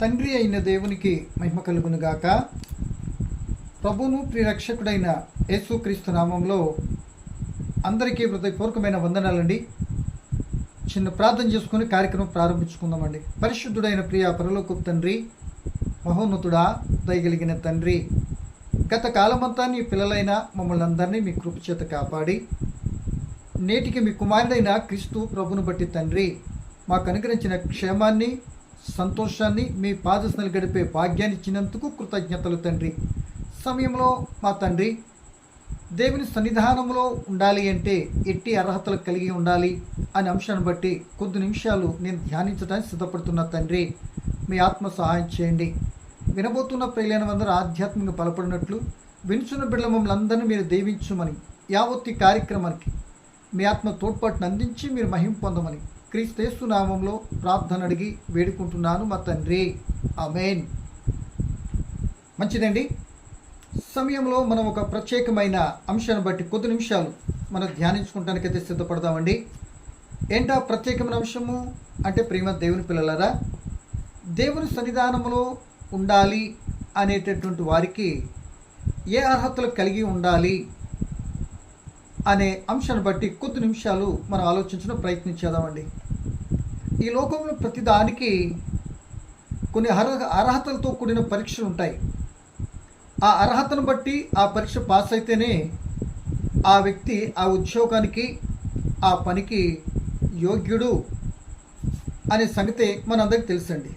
తండ్రి అయిన దేవునికి మహిమ కలుగునుగాక ప్రభును ప్రియరక్షకుడైన యేసుక్రీస్తు నామంలో అందరికీ హృదయపూర్వకమైన వందనాలండి. చిన్న ప్రార్థన చేసుకుని కార్యక్రమం ప్రారంభించుకుందామండి. పరిశుద్ధుడైన ప్రియ పరలోకపు తండ్రి మహోన్నతుడా దయగలిగిన తండ్రి గత కాలమంతా నీ పిల్లలైన మమ్మల్ని అందరినీ మీ కృపచేత కాపాడి నేటికి మీ కుమారుడైన క్రీస్తు ప్రభును బట్టి తండ్రి మాకు అనుగ్రహించిన క్షేమాన్ని సంతోషాన్ని మీ పాదస్నలు గడిపే భాగ్యాన్ని ఇచ్చినందుకు కృతజ్ఞతలు తండ్రి. సమయంలో మా తండ్రి దేవుని సన్నిధానంలో ఉండాలి అంటే ఎట్టి అర్హతలు కలిగి ఉండాలి అనే అంశాన్ని బట్టి కొద్ది నిమిషాలు నేను ధ్యానించడానికి సిద్ధపడుతున్న తండ్రి మీ ఆత్మ సహాయం చేయండి. వినబోతున్న ప్రియులైన అందరూ ఆధ్యాత్మికంగా బలపడినట్లు వినుచున్న బిడ్డల మమ్మల్ని మీరు దీవించమని యావత్తి కార్యక్రమానికి మీ ఆత్మ తోడ్పాటును అందించి మీరు మహిం పొందమని క్రీస్తేస్తు నామంలో ప్రార్థన అడిగి వేడుకుంటున్నాను మా తండ్రి. అమేన్ మంచిదండి. సమయంలో మనం ఒక ప్రత్యేకమైన అంశాన్ని బట్టి కొద్ది నిమిషాలు మనం ధ్యానించుకుంటానికైతే సిద్ధపడదామండి. ఏంటా ప్రత్యేకమైన అంశము? అంటే ప్రేమ దేవుని పిల్లలరా దేవుని సన్నిధానంలో ఉండాలి అనేటటువంటి వారికి ఏ అర్హతలు కలిగి ఉండాలి అనే అంశాన్ని బట్టి కొద్ది నిమిషాలు మనం ఆలోచించడం ప్రయత్నించేదామండి ఈ లోకంలో ప్రతిదానికి కొన్ని అర్హ అర్హతలతో కూడిన పరీక్షలు ఉంటాయి. ఆ అర్హతను బట్టి ఆ పరీక్ష పాస్ అయితేనే ఆ వ్యక్తి ఆ ఉద్యోగానికి ఆ పనికి యోగ్యుడు అనే సంగతి మనందరికీ తెలుసండి.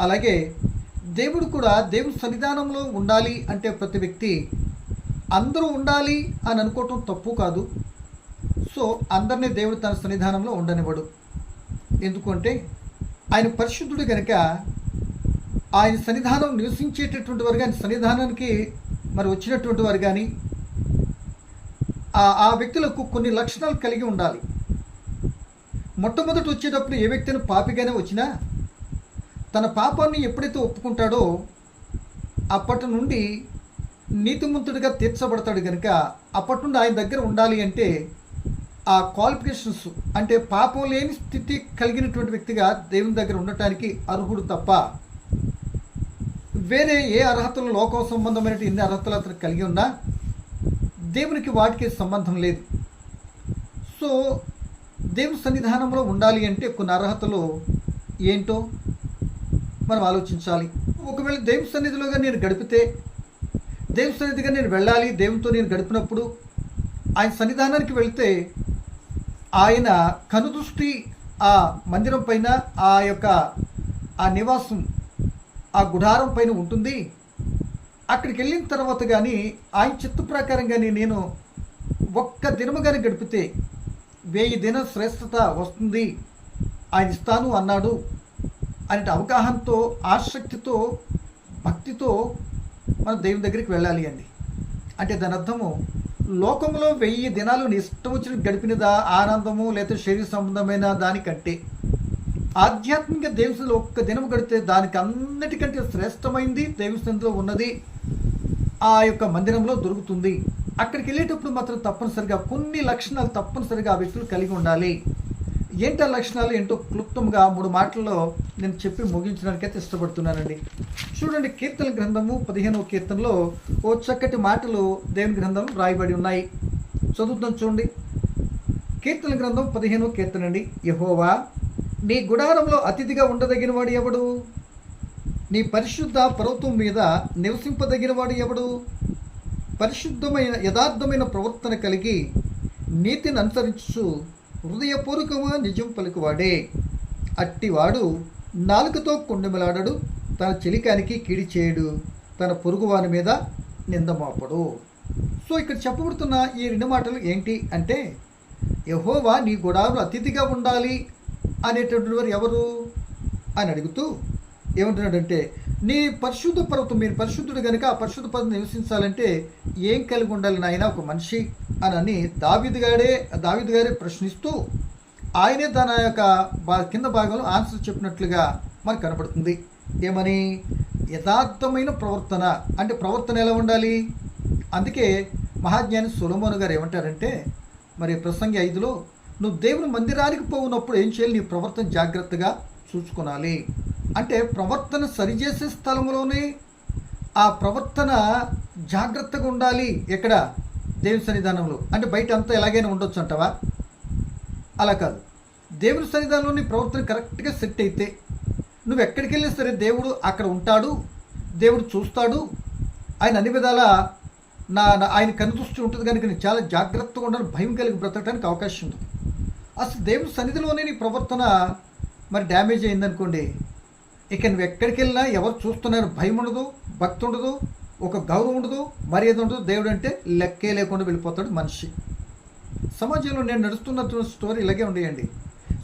అలాగే దేవుడు కూడా దేవుడి సన్నిధానంలో ఉండాలి అంటే ప్రతి వ్యక్తి అందరూ ఉండాలి అని అనుకోవటం తప్పు కాదు. సో అందరినీ దేవుడు తన సన్నిధానంలో ఉండనివ్వడు. ఎందుకంటే ఆయన పరిశుద్ధుడు కనుక ఆయన సన్నిధానం నివసించేటటువంటి వారు కానీ సన్నిధానానికి మరి వచ్చినటువంటి వారు కానీ ఆ వ్యక్తులకు కొన్ని లక్షణాలు కలిగి ఉండాలి. మొట్టమొదటి వచ్చేటప్పుడు ఏ వ్యక్తిని పాపిగానే వచ్చినా తన పాపాన్ని ఎప్పుడైతే ఒప్పుకుంటాడో అప్పటి నుండి నీతిమంతుడిగా తీర్చబడతాడు కనుక అప్పటి నుండి ఆయన దగ్గర ఉండాలి అంటే ఆ క్వాలిఫికేషన్స్ అంటే పాపం లేని స్థితి కలిగినటువంటి వ్యక్తిగా దేవుని దగ్గర ఉండటానికి అర్హుడు తప్ప వేరే ఏ అర్హతలు లోకం సంబంధమైన ఎన్ని అర్హతలు అతను కలిగి ఉన్నా దేవునికి వాటికి సంబంధం లేదు. సో దేవుని సన్నిధానంలో ఉండాలి అంటే కొన్ని అర్హతలు ఏంటో మనం ఆలోచించాలి. ఒకవేళ దేవుని సన్నిధిలోగా నేను గడిపితే దేవుని సన్నిధిగా నేను వెళ్ళాలి దేవునితో నేను గడిపినప్పుడు ఆయన సన్నిధానానికి వెళ్తే ఆయన కనుదృష్టి ఆ మందిరం పైన ఆ యొక్క ఆ నివాసం ఆ గుడారం పైన ఉంటుంది. అక్కడికి వెళ్ళిన తర్వాత కానీ ఆయన చిత్త ప్రకారం కానీ నేను ఒక్క దినము కానీ గడిపితే వెయ్యి దిన శ్రేష్టత వస్తుంది ఆయన ఇస్తాను అన్నాడు. అనే అవగాహనతో ఆసక్తితో భక్తితో మనం దేవుని దగ్గరికి వెళ్ళాలి అండి. అంటే దాని అర్థము లోకంలో వెయ్యి దినాలు నీ ఇష్టం వచ్చిన గడిపినదా? ఆనందము లేదా శరీర సంబంధమైన దానికంటే? ఆధ్యాత్మిక దేవునిలో ఒక్క దినం గడితే దానికి అన్నిటికంటే శ్రేష్టమైంది దేవునిలో ఉన్నది. ఆ యొక్క మందిరంలో దొరుకుతుంది. అక్కడికి వెళ్ళేటప్పుడు మాత్రం తప్పనిసరిగా కొన్ని లక్షణాలు తప్పనిసరిగా ఆ వ్యక్తులు కలిగి ఉండాలి. ఏంటి ఆ లక్షణాలు? ఏంటో క్లుప్తంగా మూడు మాటల్లో నేను చెప్పి ముగించడానికైతే ఇష్టపడుతున్నానండి. చూడండి కీర్తన గ్రంథము పదిహేనవ కీర్తనలో ఓ చక్కటి మాటలు దేవుని గ్రంథం రాయబడి ఉన్నాయి. చదువుతాం చూడండి. కీర్తన గ్రంథం పదిహేనవ కీర్తన అండి. యహోవా నీ గుడారంలో అతిథిగా ఉండదగిన వాడు ఎవడు? నీ పరిశుద్ధ పర్వతం మీద నివసింపదగినవాడు ఎవడు? పరిశుద్ధమైన యథార్థమైన ప్రవర్తన కలిగి నీతిని అనుసరించు హృదయపూర్వకముగా నిజం పలుకువాడే. అట్టివాడు నాలుకతో కొండెమలాడడు. తన చెలికానికి కీడి చేయడు. తన పొరుగువాని మీద నిందమోపడు సో ఇక్కడ చెప్పబడుతున్న ఈ రెండు మాటలు ఏంటి అంటే యహోవా నీ గుడారు అతిథిగా ఉండాలి అనేటటువంటి వారు ఎవరు? అని అడుగుతూ ఏమంటున్నాడంటే నీ పరిశుద్ధ పర్వతం మీరు పరిశుద్ధుడు కనుక ఆ పరిశుద్ధ పర్వతం నివసించాలంటే ఏం కలిగి ఉండాలి నాయన ఒక మనిషి? అని అని దావిద్ గారే దావిద్ గారే ప్రశ్నిస్తూ ఆయనే తన యొక్క బా కింద భాగంలో ఆన్సర్ చెప్పినట్లుగా మనకు కనపడుతుంది. ఏమని? యథార్థమైన ప్రవర్తన. అంటే ప్రవర్తన ఎలా ఉండాలి? అందుకే మహాజ్ఞాని సులమోను గారు ఏమంటారంటే మరి ప్రసంగి ఐదులో నువ్వు దేవుని మందిరానికి పోవునప్పుడు ఏం చేయాలి? నీ ప్రవర్తన జాగ్రత్తగా చూసుకోనాలి. అంటే ప్రవర్తన సరిచేసే స్థలంలోనే ఆ ప్రవర్తన జాగ్రత్తగా ఉండాలి. ఎక్కడ? దేవుని సన్నిధానంలో. అంటే బయట అంతా ఎలాగైనా ఉండొచ్చు అంటవా? అలా కాదు. దేవుని సన్నిధానంలోని ప్రవర్తన కరెక్ట్గా సెట్ అయితే నువ్వు ఎక్కడికి వెళ్ళినా సరే దేవుడు అక్కడ ఉంటాడు దేవుడు చూస్తాడు. ఆయన అన్ని విధాల నా నా- ఆయన కనుదృష్టి ఉంటుంది కనుక నేను చాలా జాగ్రత్తగా ఉండాలని భయం కలిగి బ్రతకడానికి అవకాశం ఉంది. అసలు దేవుని సన్నిధిలోనే నీ ప్రవర్తన మరి డ్యామేజ్ అయిందనుకోండి ఇక నువ్వు ఎక్కడికి వెళ్ళినా ఎవరు చూస్తున్నారు భయం ఉండదు భక్తి ఉండదు ఒక గౌరవం ఉండదు మర్యాద ఉండదు. దేవుడు అంటే లెక్కే లేకుండా వెళ్ళిపోతాడు మనిషి. సమాజంలో నేను నడుస్తున్న స్టోరీ ఇలాగే ఉండేయండి.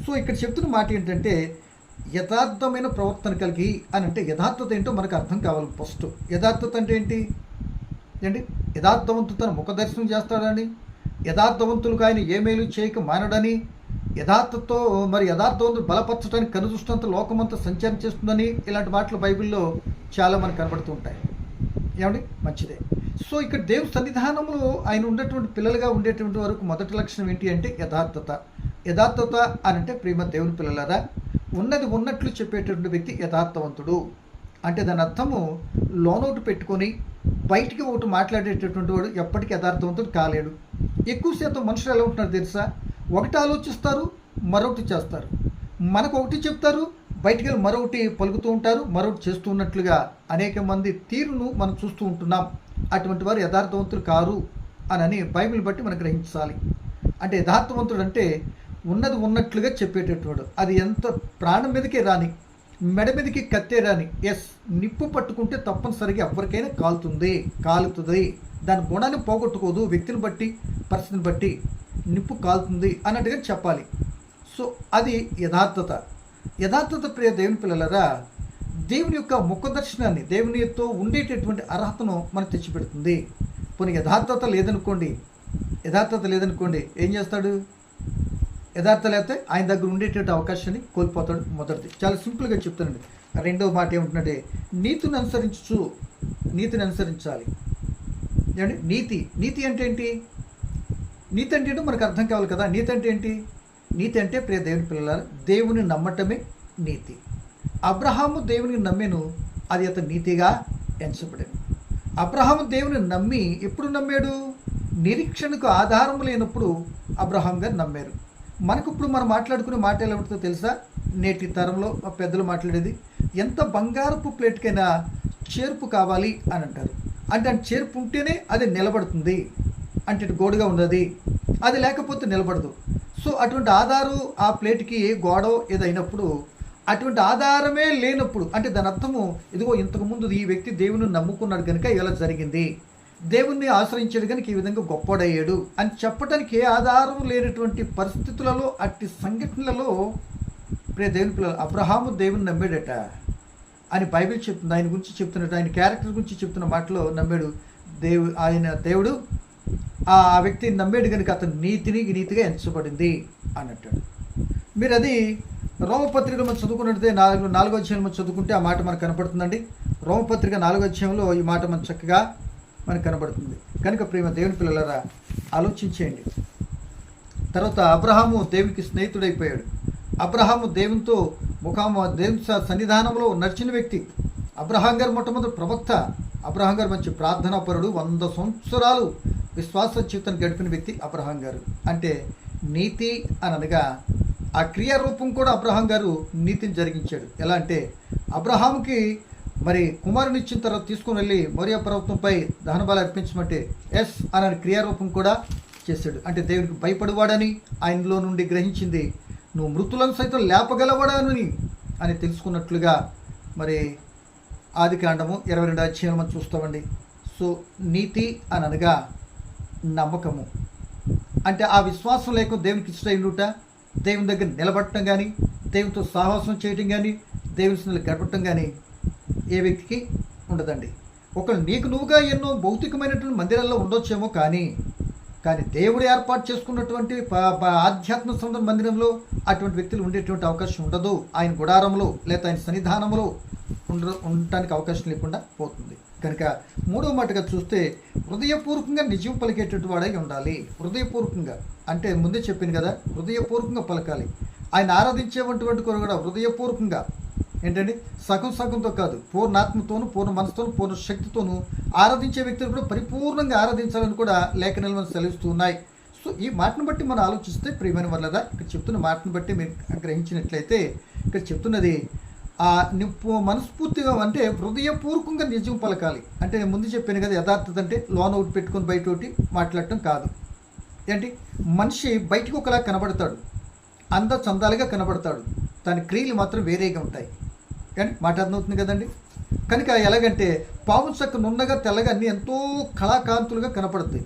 సో ఇక్కడ చెప్తున్న మాట ఏంటంటే యథార్థమైన ప్రవర్తన కలిగి అని అంటే యథార్థత ఏంటో మనకు అర్థం కావాలి ఫస్ట్. యథార్థత అంటే ఏంటి? ఏంటి? యథార్థవంతుడు తన ముఖ దర్శనం చేస్తాడని యథార్థవంతులకు ఆయన ఏ మేలు చేయక మానడని యథార్థతో మరి యథార్థవంతుడు బలపరచడానికి కనుదృష్టంత లోకమంతా సంచారం చేస్తుందని ఇలాంటి మాటలు బైబిల్లో చాలా మనకు కనబడుతూ ఉంటాయి. ఏమండి? మంచిదే. సో ఇక్కడ దేవుని సన్నిధానంలో ఆయన ఉండేటువంటి పిల్లలుగా ఉండేటువంటి వరకు మొదటి లక్షణం ఏంటి అంటే యథార్థత. యథార్థత అని అంటే ప్రేమ దేవుని పిల్లలరా? ఉన్నది ఉన్నట్లు చెప్పేటటువంటి వ్యక్తి యథార్థవంతుడు. అంటే దాని అర్థము లోనోటు పెట్టుకొని బయటికి ఒకటి మాట్లాడేటటువంటి వాడు ఎప్పటికీ యథార్థవంతుడు కాలేడు. ఎక్కువ శాతం మనుషులు ఎలా ఉంటున్నారు తెలుసా? ఒకటి ఆలోచిస్తారు మరొకటి చేస్తారు. మనకు ఒకటి చెప్తారు బయటికి వెళ్ళి మరొకటి పలుకుతూ ఉంటారు మరొకటి చేస్తూ ఉన్నట్లుగా అనేక మంది తీరును మనం చూస్తూ ఉంటున్నాం. అటువంటి వారు యథార్థవంతులు కారు అని బైబిల్ని బైబిల్ బట్టి మనం గ్రహించాలి. అంటే యథార్థవంతుడు అంటే ఉన్నది ఉన్నట్లుగా చెప్పేటటువంటి అది ఎంత ప్రాణం మీదకే రాని మెడ మీదకి కత్తే రాని ఎస్ నిప్పు పట్టుకుంటే తప్పనిసరిగా ఎవరికైనా కాలుతుంది కాలుతుంది. దాని గుణాన్ని పోగొట్టుకోదు వ్యక్తిని బట్టి పరిస్థితిని బట్టి నిప్పు కాలుతుంది అన్నట్టుగా చెప్పాలి. సో అది యథార్థత. యథార్థత ప్రియ దేవుని పిల్లలరా దేవుని యొక్క ముఖ దర్శనాన్ని దేవునితో ఉండేటటువంటి అర్హతను మనకు తెచ్చిపెడుతుంది. పోనీ యథార్థత లేదనుకోండి యథార్థత లేదనుకోండి ఏం చేస్తాడు? యథార్థ లేకపోతే ఆయన దగ్గర ఉండేటువంటి అవకాశాన్ని కోల్పోతాడు మొదటిది. చాలా సింపుల్గా చెప్తానండి. రెండవ మాట ఏమంటున్నట్టే నీతిని అనుసరించు నీతిని అనుసరించాలి. ఏమంటే నీతి. నీతి అంటే ఏంటి? నీతి అంటే ఏంటో మనకు అర్థం కావాలి కదా. నీతి అంటే ఏంటి? నీతి అంటే ప్రియ దేవుని పిల్లల దేవుని నమ్మటమే నీతి. అబ్రహాము దేవుని నమ్మెను అది అతను నీతిగా ఎంచబడింది. అబ్రహాము దేవుని నమ్మి ఎప్పుడు నమ్మాడు? నిరీక్షణకు ఆధారం లేనప్పుడు అబ్రహాం గారు నమ్మారు. మనకు ఇప్పుడు మనం మాట్లాడుకునే మాట ఎలా ఉంటుందో తెలుసా? నేటి తరంలో పెద్దలు మాట్లాడేది ఎంత బంగారపు ప్లేట్కైనా చేర్పు కావాలి అని అంటారు. అంటే ఆ చేర్పు ఉంటేనే అది నిలబడుతుంది. అంటే ఇటు గోడుగా ఉండదు అది లేకపోతే నిలబడదు. సో అటువంటి ఆధారు ఆ ప్లేట్కి గోడో ఏదైనప్పుడు అటువంటి ఆధారమే లేనప్పుడు అంటే దాని అర్థము ఇదిగో ఇంతకుముందు ఈ వ్యక్తి దేవుని నమ్ముకున్నాడు కనుక ఇలా జరిగింది. దేవుణ్ణి ఆశ్రయించాడు కనుక ఈ విధంగా గొప్పడయ్యాడు అని చెప్పడానికి ఏ ఆధారం లేనటువంటి పరిస్థితులలో అట్టి సంఘటనలలో ప్రే దేవుని పిల్లలు అబ్రహాము దేవుని నమ్మాడట అని బైబిల్ చెప్తుంది ఆయన గురించి చెప్తున్నట్టు ఆయన క్యారెక్టర్ గురించి చెప్తున్న మాటలో నమ్మాడు దేవు ఆయన దేవుడు ఆ వ్యక్తిని నమ్మాడు కనుక అతను నీతిని నీతిగా ఎంచబడింది అన్నట్టాడు మీరు అది రోమపత్రిక మనం చదువుకున్నట్టే నాలుగు నాలుగో అధ్యాయం మనం చదువుకుంటే ఆ మాట మనకు కనపడుతుందండి. రోమపత్రిక నాలుగో అధ్యాయంలో ఈ మాట మన చక్కగా మనకు కనబడుతుంది కనుక ప్రేమ దేవుని పిల్లలరా ఆలోచించేయండి. తర్వాత అబ్రహాము దేవునికి స్నేహితుడైపోయాడు. అబ్రహాము దేవునితో ముఖాము దేవుని స- సన్నిధానంలో నడిచిన వ్యక్తి. అబ్రహాం గారు మొట్టమొదటి ప్రవక్త. అబ్రహాం గారు మంచి ప్రార్థనాపరుడు వంద సంవత్సరాలు విశ్వాస జీవితాన్ని గడిపిన వ్యక్తి అబ్రహాం గారు. అంటే నీతి అనగా ఆ క్రియారూపం కూడా అబ్రహాం గారు నీతిని జరిగించాడు. ఎలా అంటే అబ్రహాంకి మరి కుమారుని ఇచ్చిన తర్వాత తీసుకుని వెళ్ళి మౌర్య పర్వతంపై దహనబాలు అర్పించమంటే ఎస్ అనని క్రియారూపం కూడా చేశాడు. అంటే దేవునికి భయపడవాడని ఆయనలో నుండి గ్రహించింది నువ్వు మృతులను సైతం లేపగలవాడని అని తెలుసుకున్నట్లుగా మరి ఆది కాండము ఇరవై రెండు అధ్యాయం మనం చూస్తామండి. సో నీతి అని అనగా నమ్మకము. అంటే ఆ విశ్వాసం లేకుండా దేవునికి ఇష్టమైనట దేవుని దగ్గర నిలబడటం కానీ దేవునితో సాహసం చేయటం కానీ దేవుని సన్నిధిలో గడపటం కానీ ఏ వ్యక్తికి ఉండదండి. ఒకళ్ళు నీకు నువ్వుగా ఎన్నో భౌతికమైనటువంటి మందిరాల్లో ఉండొచ్చేమో కానీ కానీ దేవుడు ఏర్పాటు చేసుకున్నటువంటి ఆధ్యాత్మ సముద్ర మందిరంలో అటువంటి వ్యక్తులు ఉండేటువంటి అవకాశం ఉండదు. ఆయన గుడారంలో లేదా ఆయన సన్నిధానంలో ఉండ ఉండటానికి అవకాశం లేకుండా పోతుంది. కనుక మూడవ మాటగా చూస్తే హృదయపూర్వకంగా నిజం పలికేటటువంటి వాడై ఉండాలి. హృదయపూర్వకంగా అంటే ముందే చెప్పింది కదా హృదయపూర్వకంగా పలకాలి. ఆయన ఆరాధించేటువంటి కూడా కూడా హృదయపూర్వకంగా ఏంటండి? సగం సగంతో కాదు పూర్ణాత్మతోను పూర్ణ మనసుతోను పూర్ణ శక్తితోను ఆరాధించే వ్యక్తులు కూడా పరిపూర్ణంగా ఆరాధించాలని కూడా లేఖనాలు మనం సెలవిస్తూ ఉన్నాయి. సో ఈ మాటను బట్టి మనం ఆలోచిస్తే ప్రియమైన వల్లదా ఇక్కడ చెప్తున్న మాటను బట్టి మీరు గ్రహించినట్లయితే ఇక్కడ చెప్తున్నది నువ్వు మనస్ఫూర్తిగా అంటే హృదయపూర్వకంగా నిజం పలకాలి. అంటే నేను ముందు చెప్పాను కదా యథార్థత అంటే లోన్ అవుట్ పెట్టుకొని బయట ఒకటి మాట్లాడటం కాదు. ఏంటి? మనిషి బయటకు ఒకలా కనబడతాడు. అంద చందాలుగా కనబడతాడు. దాని క్రియలు మాత్రం వేరేగా ఉంటాయి. కానీ మాట అర్థమవుతుంది కదండి? కనుక ఎలాగంటే పాము చక్క నున్నగా తెల్లగా అన్నీ ఎంతో కళాకాంతులుగా కనపడుతుంది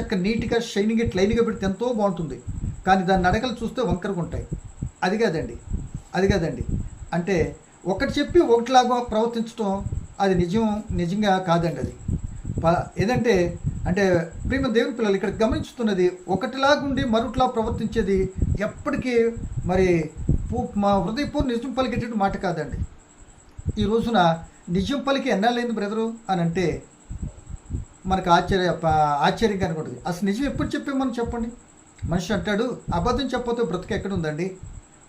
చక్క నీట్గా షైనింగ్ లైన్గా పెడితే ఎంతో బాగుంటుంది. కానీ దాని నడకలు చూస్తే వంకరగా ఉంటాయి. అది కాదండి. అది కాదండి. అంటే ఒకటి చెప్పి ఒకటిలాగా ప్రవర్తించడం అది నిజం నిజంగా కాదండి అది. ప- ఏదంటే అంటే ప్రేమ దేవుని పిల్లలు ఇక్కడ గమనించుతున్నది ఒకటిలాగుండి మరొకలా ప్రవర్తించేది ఎప్పటికీ మరి పూ- మా హృదయపూర్ణ నిజం పలికేటట్టు మాట కాదండి. ఈ రోజున నిజం పలికి ఎన్నాళ్ళైంది బ్రదరు అని అంటే మనకు ఆశ్చర్య ఆశ్చర్యంగా అనుకుంటుంది. అసలు నిజం ఎప్పుడు చెప్పామని చెప్పండి? మనిషి అంటాడు అబద్ధం చెప్పతో బ్రతుకు ఎక్కడ ఉందండి?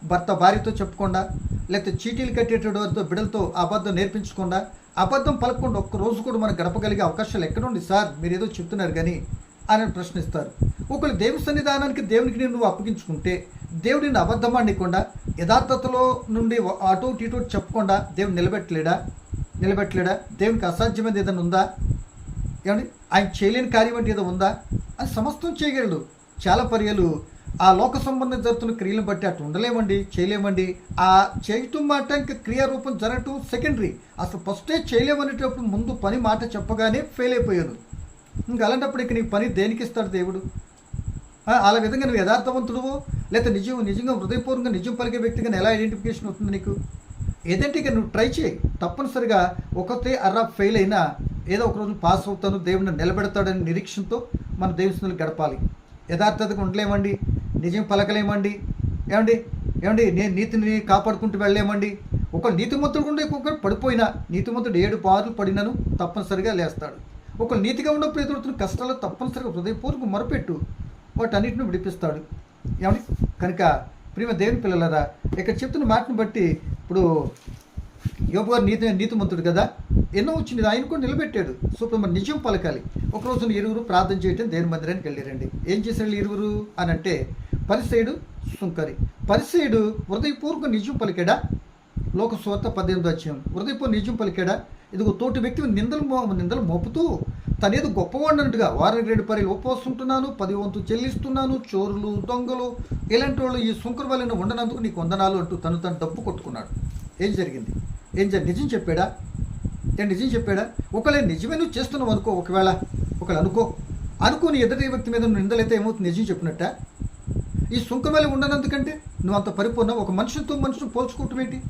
భర్త భార్యతో చెప్పకుండా లేకపోతే చీటీలు కట్టేటోడు వారితో బిడ్డలతో అబద్ధం నేర్పించకుండా అబద్ధం పలకకుండా ఒక్క రోజు కూడా మనం గడపగలిగే అవకాశాలు ఎక్కడుంది సార్? మీరు ఏదో చెప్తున్నారు కానీ అని ప్రశ్నిస్తారు. ఒకళ్ళు దేవుని సన్నిధానానికి దేవునికి నేను నువ్వు అప్పగించుకుంటే దేవుడు నిన్ను అబద్ధం యథార్థతలో నుండి అటు ఇటు చెప్పకుండా దేవుడు నిలబెట్టలేడా? నిలబెట్టలేడా? దేవునికి అసాధ్యమైనది ఏదైనా ఉందా? ఏమండి? ఆయన చేయలేని కార్యం అంటే ఏదో ఉందా? అది సమస్తం చేయగలడు. చాలా పర్యాలు ఆ లోక సంబంధం జరుగుతున్న క్రియలను బట్టి అటు ఉండలేమండి చేయలేమండి. ఆ చేయటం మాట ఇంకా క్రియారూపం జరగటం సెకండరీ అసలు ఫస్టే చేయలేమనేటప్పుడు ముందు పని మాట చెప్పగానే ఫెయిల్ అయిపోయాను. ఇంకా అలాంటప్పుడు ఇక నీకు పని దేనికి ఇస్తాడు దేవుడు? ఆ, అలా విధంగా నువ్వు యథార్థవంతుడువు లేకపోతే నిజం నిజంగా హృదయపూర్వకంగా నిజం పలికే వ్యక్తిగా ఎలా ఐడెంటిఫికేషన్ అవుతుంది నీకు? ఏదంటే ఇక నువ్వు ట్రై చేయి. తప్పనిసరిగా ఒకతే అర్రా ఫెయిల్ అయినా ఏదో ఒక రోజు పాస్ అవుతాను దేవుడిని నిలబెడతాడని నిరీక్షణతో మన దేవుని గడపాలి. యథార్థతగా ఉండలేమండి. నిజం పలకలేమండి. ఏమండి? ఏమండి? నేను నీతిని కాపాడుకుంటూ వెళ్ళలేమండి. ఒక నీతిమంతుడు ఉండే ఒక్కొక్కరు పడిపోయినా నీతిమంతుడు ఏడు పాదులు పడినను తప్పనిసరిగా లేస్తాడు. ఒక నీతిగా ఉన్నప్పుడు ఎదురుతున్న కష్టాలు తప్పనిసరిగా హృదయపూర్వక మొరపెట్టు. వాటన్నిటిని విడిపిస్తాడు. ఏమండి? కనుక ప్రియమ దేవుని పిల్లలరా ఇక్కడ చెప్తున్న మాటను బట్టి ఇప్పుడు యోబు గారు నీతి నీతిమంతుడు కదా? ఎన్నో వచ్చింది ఆయన కూడా నిలబెట్టాడు. సూపర్ మరి నిజం పలకాలి. ఒక రోజున ఇరువురు ప్రార్థన చేయటం దేవుని మందిరానికి వెళ్ళారండి. ఏం చేశారు ఇరువురు అని అంటే పరిసేడు సుంకరి. పరిసేయుడు హృదయపూర్వక నిజం పలికాడా? లోక స్వార్థ పద్దెనిమిది వచ్చాం హృదయపూర్వ నిజం పలికాడా? ఇదిగో తోటి వ్యక్తి నిందలు మో నిందలు మోపుతూ తనేదో గొప్పవాడినట్టుగా వారం రెండు పరీలు ఉపవస్తుంటున్నాను పది వంతు చెల్లిస్తున్నాను చోరులు దొంగలు ఇలాంటి వాళ్ళు ఈ సుంకర వలన ఉండనందుకు నీకు వందనాలు అంటూ తను తను డబ్బు కొట్టుకున్నాడు. ఏం జరిగింది? ఏం జరిగింది నిజం చెప్పాడా? నేను నిజం చెప్పాడా? ఒకవేళ నిజమే నువ్వు చేస్తున్నావు అనుకో ఒకవేళ ఒకవేళ అనుకో. అనుకోని ఎదుటి వ్యక్తి మీద నువ్వు నిందలైతే ఏమవుతుంది? నిజం చెప్పినట్ట? ఈ సుంక వేళ ఉండనందుకంటే నువ్వు అంత పరిపూర్ణ ఒక మనిషితో మనిషిని పోల్చుకోవటం ఏంటి?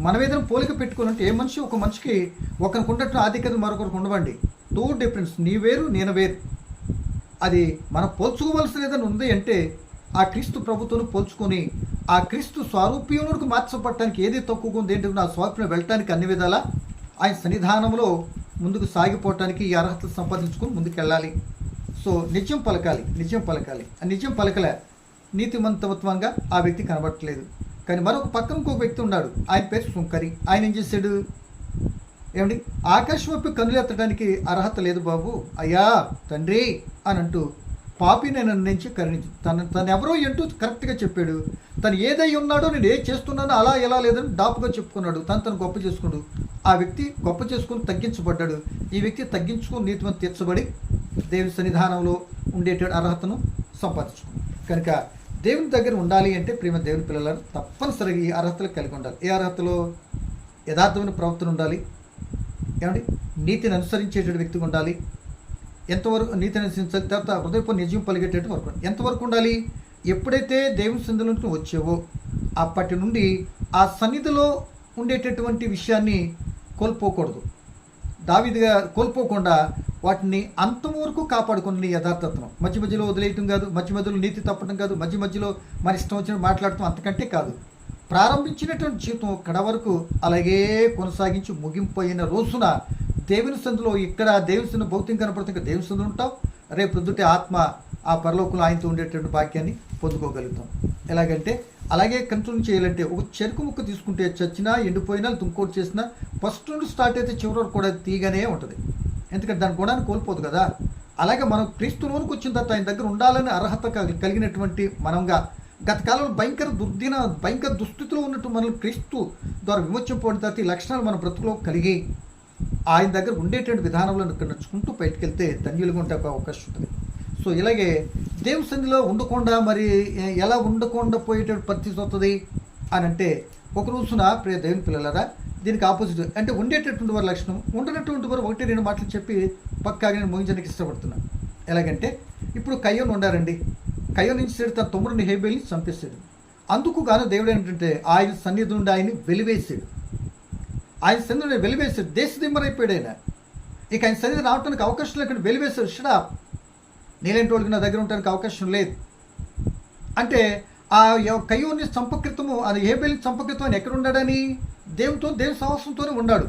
మనం ఏదైనా పోలిక పెట్టుకోవాలంటే ఏ మనిషి ఒక మనిషికి ఒకరికి ఉండటం ఆధిక్యత మరొకరికి ఉండవండి. Too difference. నీ వేరు నేను వేరు. అది మనం పోల్చుకోవలసిన ఏదైనా ఉంది అంటే ఆ క్రీస్తు ప్రభుత్వం పోల్చుకొని ఆ క్రీస్తు స్వారూప్యంలోకి మార్చబడటానికి ఏది తక్కువగా ఉంది ఏంటి? ఆ స్వారూప్యం వెళ్ళటానికి అన్ని విధాలా ఆయన సన్నిధానంలో ముందుకు సాగిపోవటానికి ఈ అర్హతలు సంపాదించుకొని ముందుకు వెళ్ళాలి సో నిజం పలకాలి నిజం పలకాలి. ఆ నిజం పలకలే. నీతిమంతత్వంగా ఆ వ్యక్తి కనబడట్లేదు. కానీ మరొక పక్కన ఇంకొక వ్యక్తి ఉన్నాడు. ఆయన పేరు సుంకరి. ఆయన ఏం చేశాడు? ఏమండి? ఆకాశం వైపు కన్నులు ఎత్తడానికి అర్హత లేదు బాబు. అయ్యా తండ్రి అని అంటూ పాపి నేను నుంచి కరుణించు. తను తను ఎవరో ఏంటో కరెక్ట్గా చెప్పాడు. తను ఏదై ఉన్నాడో నేను ఏం చేస్తున్నానో అలా ఎలా లేదని డాపుగా చెప్పుకున్నాడు. తను తను గొప్ప చేసుకున్నాడు ఆ వ్యక్తి గొప్ప చేసుకుని తగ్గించబడ్డాడు. ఈ వ్యక్తి తగ్గించుకుని నీతిమంత తీర్చబడి దేవుని సన్నిధానంలో ఉండేటువంటి అర్హతను సంపాదించుకున్నాడు. కనుక దేవుని దగ్గర ఉండాలి అంటే ప్రేమ దేవుని పిల్లలను తప్పనిసరిగా ఈ అర్హతలు కలిగి ఉండాలి. ఏ అర్హతలో? యథార్థమైన ప్రవర్తన ఉండాలి. ఏమండి? నీతిని అనుసరించేటువంటి వ్యక్తిగా ఉండాలి. ఎంతవరకు నీతిని అనుసరించాలి? తర్వాత హృదయపు నిజం పలిగేటట్టు వరకు ఎంతవరకు ఉండాలి? ఎప్పుడైతే దేవుని సన్నిధిలోకి వచ్చావో అప్పటి నుండి ఆ సన్నిధిలో ఉండేటటువంటి విషయాన్ని కోల్పోకూడదు. దావిదిగా కోల్పోకుండా వాటిని అంతం వరకు నీ యథార్థత్వం. మధ్య మధ్యలో వదిలేయటం కాదు మధ్య మధ్యలో నీతి తప్పడం కాదు మధ్య మధ్యలో మన ఇష్టం వచ్చిన మాట్లాడటం అంతకంటే కాదు. ప్రారంభించినటువంటి జీవితం కడ వరకు అలాగే కొనసాగించి ముగింపు అయిన రోజున దేవుని సందులో ఇక్కడ దేవుని సందు భౌతికం కనపడుతుంది ఇంకా దేవుని సందులు ఉంటాం. రేపు ప్రొద్దుటే ఆత్మ ఆ పరలోకంలో ఆయనతో ఉండేటువంటి భాగ్యాన్ని పొందుకోగలుగుతాం. ఎలాగంటే అలాగే కంట్రోల్ చేయాలంటే ఒక చెరుకు ముక్క తీసుకుంటే చచ్చినా ఎండిపోయినా ఇంకోటి చేసినా ఫస్ట్ నుండి స్టార్ట్ అయితే చివరి వరకు కూడా తీగానే ఉంటుంది. ఎందుకంటే దాని గుణాన్ని కోల్పోదు కదా. అలాగే మనం క్రీస్తులోనికి వచ్చిన తర్వాత ఆయన దగ్గర ఉండాలని అర్హత కలిగినటువంటి మనంగా గత కాలంలో భయంకర దుర్దిన భయంకర దుస్థితిలో ఉన్నట్టు మనం క్రీస్తు ద్వారా విమోచింపబడిన తర్వాత ఈ లక్షణాలు మన బ్రతుకులో కలిగి ఆయన దగ్గర ఉండేటువంటి విధానంలో నడుచుకుంటూ బయటకు వెళ్తే ధన్యులుగా ఉండే ఒక అవకాశం ఉంటుంది. సో ఇలాగే దేవుని సన్నిధిలో ఉండకుండా మరి ఎలా ఉండకుండా పోయేటువంటి పరిస్థితి వస్తుంది అని అంటే ఒక రోజున ప్రియ దేవుని పిల్లలరా దీనికి ఆపోజిట్ అంటే ఉండేటటువంటి వారి లక్షణం ఉండనటువంటి వారు ఒకటి రెండు మాటలు చెప్పి పక్కాగా నేను ముగించడానికి ఇష్టపడుతున్నాను ఎలాగంటే ఇప్పుడు కయ్యోని ఉండారండి కయ్యో నుంచి తన తమ్ముడిని హేబేల్ని చంపేశాడు. అందుకు గాను దేవుడు ఏంటంటే ఆయన సన్నిధి నుండి ఆయన్ని వెలివేశాడు. ఆయన సన్నిధి వెలివేశాడు. దేశ దిమ్మరైపోయాడు ఆయన. ఇక ఆయన సన్నిధి రావడానికి అవకాశం లేకుండా వెలివేశాడు. షడా నీలాంటి వాళ్ళకి నా దగ్గర ఉండడానికి అవకాశం లేదు. అంటే ఆ యొ- సంపకృతము అది ఏ బెల్లి చంపకృతం అని ఎక్కడ ఉండడని? దేవునితో దేవుని సాహసంతోనే ఉన్నాడు.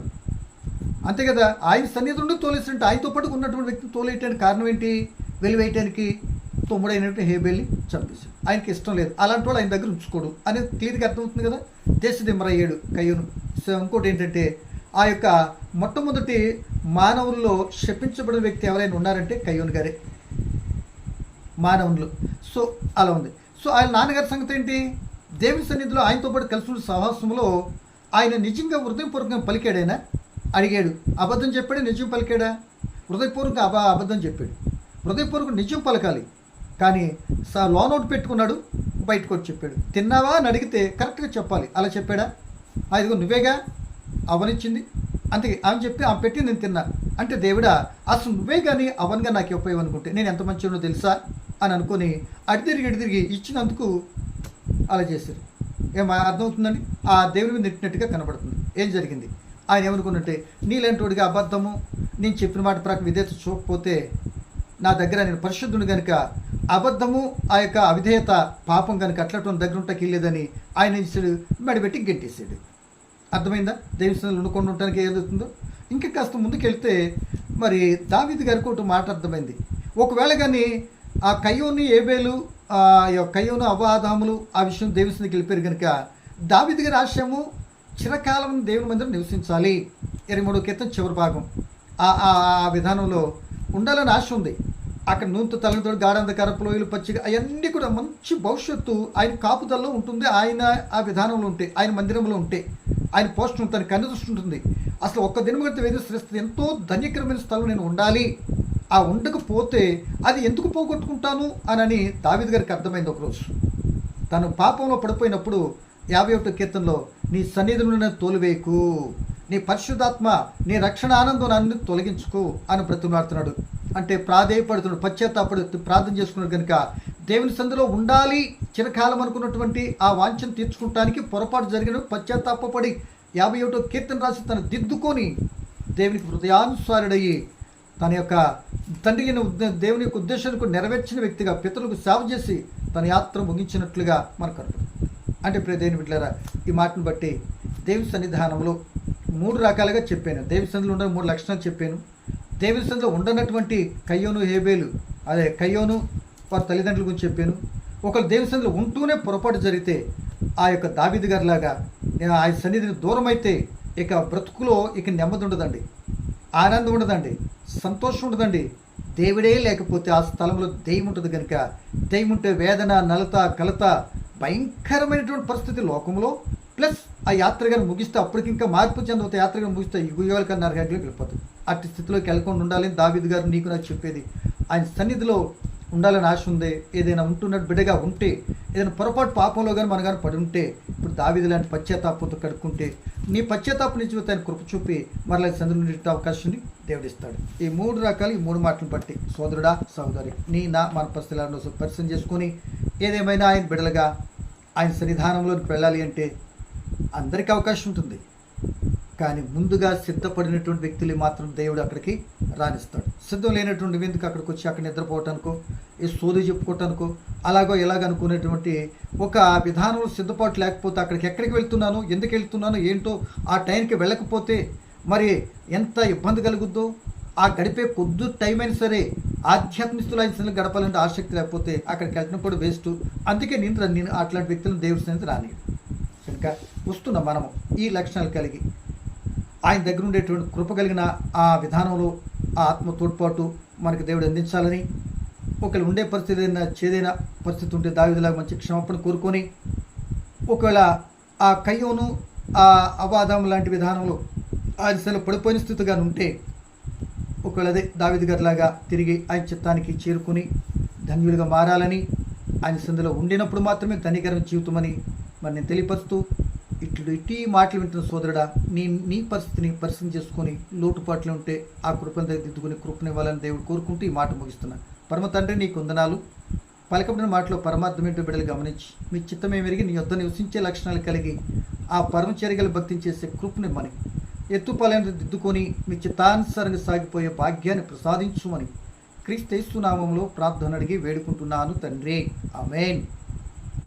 అంతే కదా ఆయన సన్నిధి నుండి తోలేసినట్టు ఆయనతో పాటు ఉన్నటువంటి వ్యక్తిని తోలేయటానికి కారణం ఏంటి? వెలివేయటానికి తమ్ముడైనటువంటి హేబెల్ని చంపేశాడు. ఆయనకి ఇష్టం లేదు. అలాంటి వాళ్ళు ఆయన దగ్గర ఉంచుకోడు. అనేది క్లియర్గా అర్థమవుతుంది కదా? దేశదిమ్మరయ్యాడు కయ్యూను సో ఇంకోటి ఏంటంటే ఆ యొక్క మొట్టమొదటి మానవుల్లో శపించబడిన వ్యక్తి ఎవరైనా ఉన్నారంటే కయ్యూన్ గారే. మానవులు సో అలా ఉంది. సో ఆయన నాన్నగారి సంగతి ఏంటి? దేవుని సన్నిధిలో ఆయనతో పాటు కలిసి ఉన్న సహవాసంలో ఆయన నిజంగా హృదయపూర్వకంగా పలికాడైనా? అడిగాడు. అబద్ధం చెప్పాడు? నిజం పలికాడా? హృదయపూర్వకంగా అబ అబద్ధం చెప్పాడు. హృదయపూర్వకం నిజం పలకాలి. కానీ సా లోన్ అవుట్ పెట్టుకున్నాడు. బయటకు వచ్చి చెప్పాడు. తిన్నావా? అని అడిగితే కరెక్ట్గా చెప్పాలి. అలా చెప్పాడా? అదిగో నువ్వేగా? అవనిచ్చింది. అంతే. ఆమె చెప్పి ఆమె పెట్టి నేను తిన్నా. అంటే దేవుడా అసలు నువ్వే కానీ అవన్గా నాకు ఉపయోగం అనుకుంటే నేను ఎంత మంచివాడో తెలుసా? అని అనుకొని అడి తిరిగి ఇటు తిరిగి ఇచ్చినందుకు అలా చేశారు. ఏం అర్థమవుతుందండి? ఆ దేవుని మీద నెట్టినట్టుగా కనబడుతుంది. ఏం జరిగింది? ఆయన ఏమనుకున్నట్టే నీలాంటి అబద్ధము నేను చెప్పిన మాట ప్రకారం విధేయత చూపకపోతే నా దగ్గర నేను పరిశుద్ధుని కనుక అబద్ధము ఆ యొక్క అవిధేయత పాపం కనుక అట్లటువంటి దగ్గర ఉంటాకి లేదని ఆయన ఇచ్చాడు మెడబెట్టి గెట్టేసాడు అర్థమైందా? దేవస్థానంలో ఉండుకొని ఉండటానికి ఏదవుతుందో ఇంకా కాస్త ముందుకెళ్తే మరి దావిది గారికి ఒకటి మాట అర్థమైంది. ఒకవేళ కానీ ఆ కయ్యోని ఏబేలు ఆ యొక్క కయ్యోను అవాదాములు ఆ విషయం దేవస్థానికి వెళ్ళిపోయారు కనుక దావిది గారి ఆశయము చిరకాలం దేవుని మందిరం నివసించాలి. ఇరవై మూడో కీర్తన చివరి భాగం. ఆ ఆ- ఆ విధానంలో ఉండాలని ఆశ ఉంది. అక్కడ నూనెతో తలంతో గాఢంధకార లోయలు పచ్చిగా అవన్నీ కూడా మంచి భవిష్యత్తు ఆయన కాపుదల్లో ఉంటుంది. ఆయన ఆ విధానంలో ఉంటే ఆయన మందిరంలో ఉంటే ఆయన పోస్ట్ ఉంటుంది కన్ను దృష్టి ఉంటుంది. అసలు ఒక్క దినమగత వేదిస్తుంది ఎంతో ధన్యకరమైన స్థలం నేను ఉండాలి. ఆ ఉండకపోతే అది ఎందుకు పోగొట్టుకుంటాను అనని దావిద్ గారికి అర్థమైంది ఒకరోజు. తను పాపంలో పడిపోయినప్పుడు యాభై ఒకటో కీర్తనలో నీ సన్నిధి తోలివేయకు నీ పరిశుద్ధాత్మ నీ రక్షణ ఆనందం నన్ను తొలగించుకో అని బ్రతిమాడుతున్నాడు అంటే ప్రాధేయపడుతున్నాడు పశ్చాత్తాపడు ప్రార్థన చేసుకున్నాడు కనుక దేవుని సందులో ఉండాలి చిరకాలం అనుకున్నటువంటి ఆ వాంఛను తీర్చుకుంటానికి పొరపాటు జరిగిన పశ్చాత్తాపడి యాభై ఒకటో కీర్తన రాసి తను దిద్దుకొని దేవునికి హృదయానుసారుడయ్యి తన యొక్క తండ్రి దేవుని యొక్క ఉద్దేశానికి నెరవేర్చిన వ్యక్తిగా పితరులకు సేవ చేసి తన యాత్ర ముగించినట్లుగా మనకు కనపడుతుంది. అంటే ప్రియ దేవుని బిడ్డలారా ఈ మాటను బట్టి దేవి సన్నిధానంలో మూడు రకాలుగా చెప్పాను. దేవి సన్నిధిలో ఉండే మూడు లక్షణాలు చెప్పాను. దేవి సన్నిధిలో ఉండనటువంటి కయ్యోను హేబేలు అదే కయ్యోను వారి తల్లిదండ్రుల గురించి చెప్పాను. ఒకరు దేవి సన్నిధిలో ఉంటూనే పొరపాటు జరిగితే ఆ యొక్క దావిది గారిలాగా ఆయన సన్నిధిని దూరం అయితే ఇక బ్రతుకులో ఇక నెమ్మది ఉండదండి. ఆనందం ఉండదండి సంతోషం ఉండదండి. దేవుడే లేకపోతే ఆ స్థలంలో దెయ్యం ఉంటుంది కనుక దెయ్యం ఉంటే వేదన నలత కలత భయంకరమైనటువంటి పరిస్థితి లోకంలో. ప్లస్ ఆ యాత్రగా ముగిస్తే అప్పటికి ఇంకా మార్పు చెందవుతా యాత్రగా ముగిస్తే యుగాల కన్నా నరకాగ్లోకి వెళ్ళిపోతుంది అట్టి స్థితిలోకి వెళ్ళకుండా ఉండాలని దావిద్ గారు నీకు నాకు చెప్పేది. ఆయన సన్నిధిలో ఉండాలని ఆశ ఉంది. ఏదైనా ఉంటున్నట్టు బిడ్డగా ఉంటే ఏదైనా పొరపాటు పాపంలో కానీ మన కానీ పడి ఉంటే ఇప్పుడు దావిది లాంటి పశ్చాత్తాపంతో కడుక్కుంటే నీ పశ్చాత్తాప నుంచి తన కృప చూపి మరలా చంద్రుడు ఉండే అవకాశాన్ని దేవుడిస్తాడు ఈ మూడు రకాలు ఈ మూడు మాటలు బట్టి సోదరుడా సహోదరి నీ నా మన పరిస్థితులను పరిశీలన చేసుకొని ఏదేమైనా ఆయన బిడలుగా ఆయన సన్నిధానంలోకి వెళ్ళాలి అంటే అందరికీ అవకాశం ఉంటుంది. కానీ ముందుగా సిద్ధపడినటువంటి వ్యక్తులు మాత్రం దేవుడు అక్కడికి రాణిస్తాడు. సిద్ధం లేనటువంటి ఎందుకు అక్కడికి వచ్చి అక్కడ నిద్రపోవటానికో ఏ సోది చెప్పుకోవటానికో అలాగో ఎలాగ అనుకునేటువంటి ఒక విధానంలో సిద్ధపాటు లేకపోతే అక్కడికి ఎక్కడికి వెళ్తున్నాను ఎందుకు వెళ్తున్నాను ఏంటో ఆ టైంకి వెళ్ళకపోతే మరి ఎంత ఇబ్బంది కలుగుద్దో? ఆ గడిపే కొద్ది టైం అయినా సరే ఆధ్యాత్మిస్తులైన ఆయన గడపాలంటే ఆసక్తి లేకపోతే అక్కడికి వెళ్ళడం కూడా వేస్ట్. అందుకే నేను నేను అట్లాంటి వ్యక్తులను దేవుడి సన్నిధి రాని కనుక వస్తున్నాం మనము ఈ లక్షణాలు కలిగి ఆయన దగ్గర ఉండేటువంటి కృప కలిగిన ఆ విధానంలో ఆ ఆత్మ తోడ్పాటు మనకి దేవుడు అందించాలని ఒకవేళ ఉండే పరిస్థితి ఏదైనా చేదైన పరిస్థితి ఉంటే దావిదిలాగా మంచి క్షమాపణ కోరుకొని ఒకవేళ ఆ కయ్యోను ఆ అవాదం లాంటి విధానంలో ఆ దిశలో పడిపోయిన స్థితిగా ఉంటే ఒకవేళ అదే దావిది గారిలాగా తిరిగి ఆయన చిత్తానికి చేరుకుని ధన్యులుగా మారాలని ఆయన సందులో ఉండినప్పుడు మాత్రమే ధనికరమైన జీవితం అని మరి నేను తెలియపరుస్తూ ఇట్లు ఇటీ మాటలు వింటున్న సోదరుడా నీ నీ పరిస్థితిని పరిశీలన చేసుకొని లోటుపాట్లు ఉంటే ఆ కృపను దిద్దుకుని కృపనివ్వాలని దేవుడు కోరుకుంటూ ఈ మాట ముగిస్తున్నాను. పరమ తండ్రి నీ కుందనాలు పలకబడిన మాటలో పరమార్థమేంటో బిడ్డలు గమనించి మీ చిత్తమే మెరిగి నీ యొద్ద నివసించే లక్షణాలు కలిగి ఆ పరమచర్యలు భక్తి చేసే కృపనిమ్మని ఎత్తుపాలెంతో దిద్దుకొని మీ చిత్తానుసారంగా సాగిపోయే భాగ్యాన్ని ప్రసాదించుమని క్రీస్తు నామంలో ప్రార్థన అడిగి వేడుకుంటున్నాను తండ్రి. ఆమెన్.